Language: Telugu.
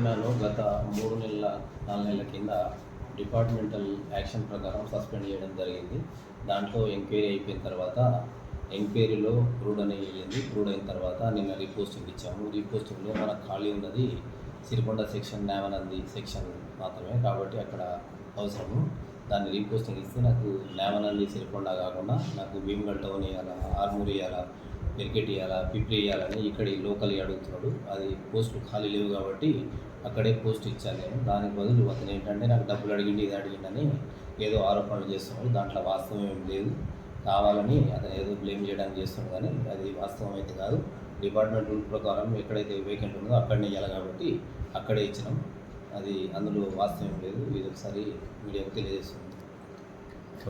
మూడు నెలల నాలుగు నెలల కింద డిపార్ట్మెంటల్ యాక్షన్ ప్రకారం సస్పెండ్ చేయడం జరిగింది. దాంట్లో ఎంక్వైరీ అయిపోయిన తర్వాత ఎంక్వైరీలో ప్రూడ్ అని వెళ్ళింది. ప్రూడ్ అయిన తర్వాత నిన్న రీపోస్టింగ్ ఇచ్చాము. రీపోస్టింగ్లో మనకు ఖాళీ ఉన్నది సిరికొండ సెక్షన్ న్యామనంది సెక్షన్ మాత్రమే. కాబట్టి అక్కడ అవసరము. దాన్ని రీపోస్టింగ్ ఇస్తే నాకు న్యామనంది సిరికొండ కాకుండా నాకు భీమగల్ టౌన్ ఇవ్వాలా ఆర్మూర్ ఇవ్వాలా క్రికెట్ ఇవ్వాలా పిప్లి ఇవ్వాలని ఇక్కడ ఈ లోకల్ అడుగుతున్నాడు. అది పోస్టులు ఖాళీ లేవు కాబట్టి అక్కడే పోస్ట్ ఇచ్చాను నేను. దానికి బదులు అతను ఏంటంటే నాకు డబ్బులు అడిగిండి ఇది అడిగిండని ఏదో ఆరోపణలు చేస్తున్నాడు. దాంట్లో వాస్తవం ఏం లేదు. కావాలని అతను ఏదో బ్లేమ్ చేయడానికి చేస్తున్నాడు కానీ అది వాస్తవం అయితే కాదు. డిపార్ట్మెంట్ రూల్ ప్రకారం ఎక్కడైతే వేకెంట్ ఉందో అక్కడనే ఇవ్వాలి కాబట్టి అక్కడే ఇచ్చినాం. అది అందులో వాస్తవం లేదు. ఇది ఒకసారి మీడియాకు తెలియజేస్తుంది